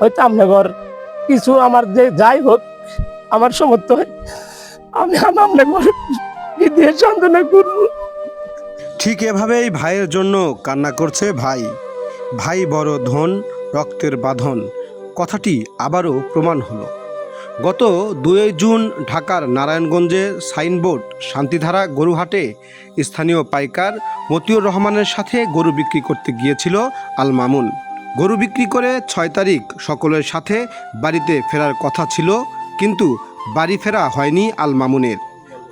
হয়তো আপনার কিছু আমার যে যাই হোক, আমার সমর্থ হয়। আমি আপনার বিদেশ সন্তানে করব। ঠিক এভাবেই ভাইয়ের জন্য কান্না করছে ভাই। ভাই বড় ধন, রক্তের বাঁধন। কথাটি আবারও প্রমাণ হলো। গত দুই জুন ঢাকার নারায়ণগঞ্জে সাইনবোর্ড শান্তিধারা গরুহাটে স্থানীয় পাইকার মতিউর রহমানের সাথে গরু বিক্রি করতে গিয়েছিল আল মামুন। গরু বিক্রি করে ছয় তারিখ সকলের সাথে বাড়িতে ফেরার কথা ছিল, কিন্তু বাড়ি ফেরা হয়নি আল মামুনের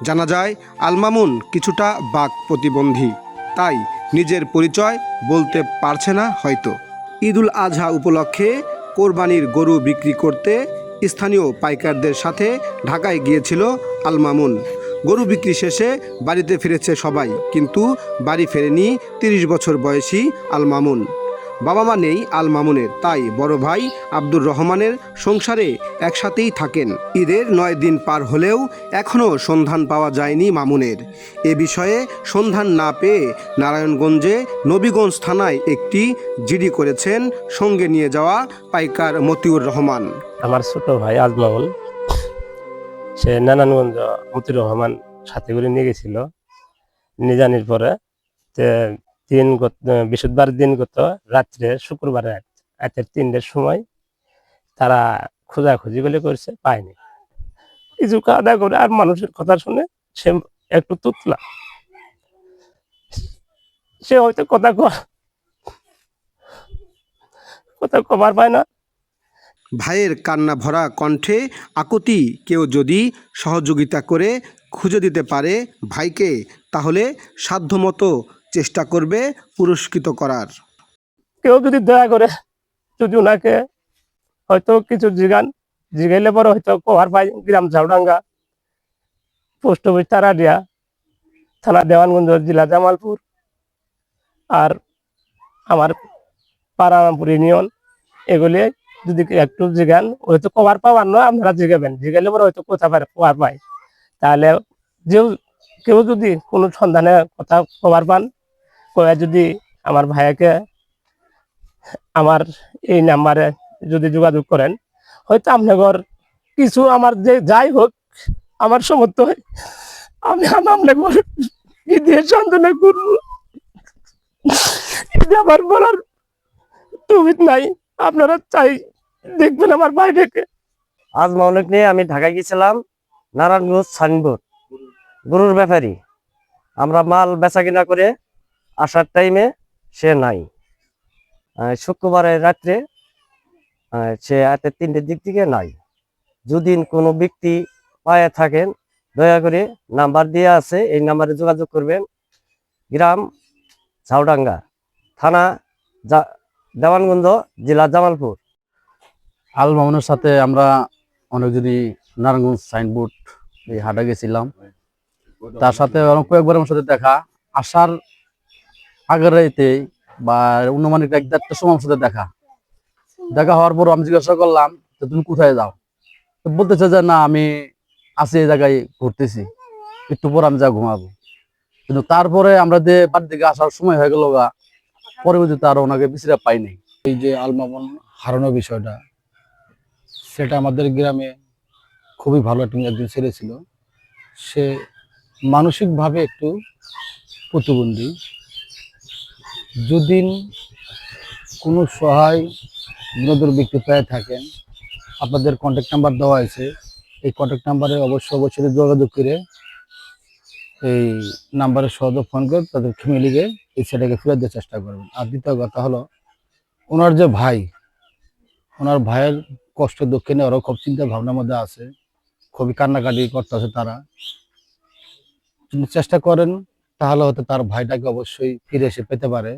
জানা যায় আল মামুন কিছুটা বাক প্রতিবন্ধী, তাই নিজের পরিচয় বলতে পারছে না হয়তো। ঈদুল আজহা উপলক্ষে কোরবানির গরু বিক্রি করতে স্থানীয় পাইকারদের সাথে ঢাকায় গিয়েছিল আল মামুন গরু বিক্রি শেষে বাড়িতে ফিরেছে সবাই, কিন্তু বাড়ি ফেরেনি তিরিশ বছর বয়সী আল মামুন বাবা মা নেই আল মামুনের, তাই বড় ভাই আব্দুর রহমানের সংসারে একসাথেই থাকেন। ঈদের নয় দিন পার হলেও এখনও সন্ধান পাওয়া যায়নি মামুনের। এ বিষয়ে সন্ধান না পেয়ে নারায়ণগঞ্জে নবীগঞ্জ থানায় একটি জিডি করেছেন সঙ্গে নিয়ে যাওয়া পাইকার মতিউর রহমান। আমার ছোট ভাই আজমাউল সে নারায়ণগঞ্জ মতিউর রহমান সাথে করে নিয়ে গেছিল। নিয়ে জানির পরে দিন গত বৃহস্পতিবার দিন গত, রাত্রে শুক্রবারে রাতের তিনটের সময় তারা খোঁজাখুঁজি বলে করছে, পায়নি। কিছু কাদা করে আর মানুষের কথা শুনে সে একটু তুতলা। সে হয়তো কথা কথা কবার পায় না। ভাইয়ের কান্না ভরা কণ্ঠে আকুতি কেউ যদি সহযোগিতা করে খুঁজে দিতে পারে ভাইকে, তাহলে সাধ্যমতো চেষ্টা করবে পুরস্কৃত করার। কেউ যদি দয়া করে যদি ওনাকে হয়তো কিছু জিগান, জিগাইলে পরে হয়তো কোহার পাই গ্রাম ঝাউডাঙ্গা, পোস্ট অফিস তারাডিয়া, থানা দেওয়ানগঞ্জ, জেলা জামালপুর, আর আমার পারামপুর ইউনিয়ন, এগুলি যদি একটু জিগান, হয়তো কভার পাওয়ার নয়, আপনারা জিগাবেন। জিগাইলে পরে হয়তো কোথা পারে, কভার পাই তাহলে যে কেউ যদি কোনো সন্ধানে কথা কভার পান কয়ে যদি আমার ভাইয়াকে আমার এই নাম্বারে যদি যোগাযোগ করেন, হয়তো আপনার কিছু আমার যে যাই হোক আমার সমর্থ হয়। আমি আপনার বিদেশ সন্তানে করব? এটা আমার বলার টুবিত নাই, আপনারা চাই দেখবেন আমার বাইরেকে আজ মামলেক নিয়ে আমি ঢাকায় গেছিলাম নারায়ণগঞ্জ সাইনবোর্ড। গরুর ব্যাপারী। আমরা মাল বেচা কিনা করে আসার টাইমে সে নাই। শুক্রবারের রাত্রে সে রাতের তিনটের দিক থেকে নাই। যদি কোনো ব্যক্তি পায়ে থাকেন দয়া করে নাম্বার দিয়ে আছে এই নাম্বারে যোগাযোগ করবেন। গ্রাম ঝাউডাঙ্গা থানা দেওয়ানগঞ্জ জেলা জামালপুর। আল মামুনের সাথে আমরা অনেক যদি নারায়ণগঞ্জ সাইনবোর্ড এই হাটে গেছিলাম। তার সাথে অনেক কয়েকবার আমার সাথে দেখা। আসার আগের রাইতে বা অনুমানিক এক দেড়টার সময় সাথে দেখা। দেখা হওয়ার পর আমি জিজ্ঞাসা করলাম যে, তুমি কোথায় যাও? তো বলতেছে যে, না, আমি আছি এই জায়গায় ঘুরতেছি। একটু পর আমি যা ঘুমাবো। কিন্তু তারপরে আমরা যে বাড়ি থেকে আসার সময় হয়ে গেল গা, পরবর্তীতে আর ওনাকে বিশ্রা পাইনি। এই যে আলমামন হারানো বিষয়টা, সেটা আমাদের গ্রামে খুবই ভালো একটা একজন ছেলে ছিল। সে মানসিকভাবে একটু প্রতিবন্ধী। যদি কোনো সহায় বিনোদন ব্যক্তি পেয়ে থাকেন, আপনাদের কন্ট্যাক্ট নাম্বার দেওয়া আছে এই কন্ট্যাক্ট নাম্বারে অবশ্যই অবশ্যই যোগাযোগ করে এই নাম্বারে সহযোগ ফোন করে তাদের ফ্যামিলিকে এই ছেলেকে ফেরত দেওয়ার চেষ্টা করবেন। আর দ্বিতীয় কথা হলো, ওনার যে ভাই, ওনার ভাইয়ের কষ্ট দুঃখে দক্ষিণে ওরাও খুব চিন্তা ভাবনার মধ্যে আছে। খুবই কান্নাকাটি করতেছে তারা। চেষ্টা করেন তাহলে হয়তো তার ভাইটাকে অবশ্যই ফিরে এসে পেতে পারে।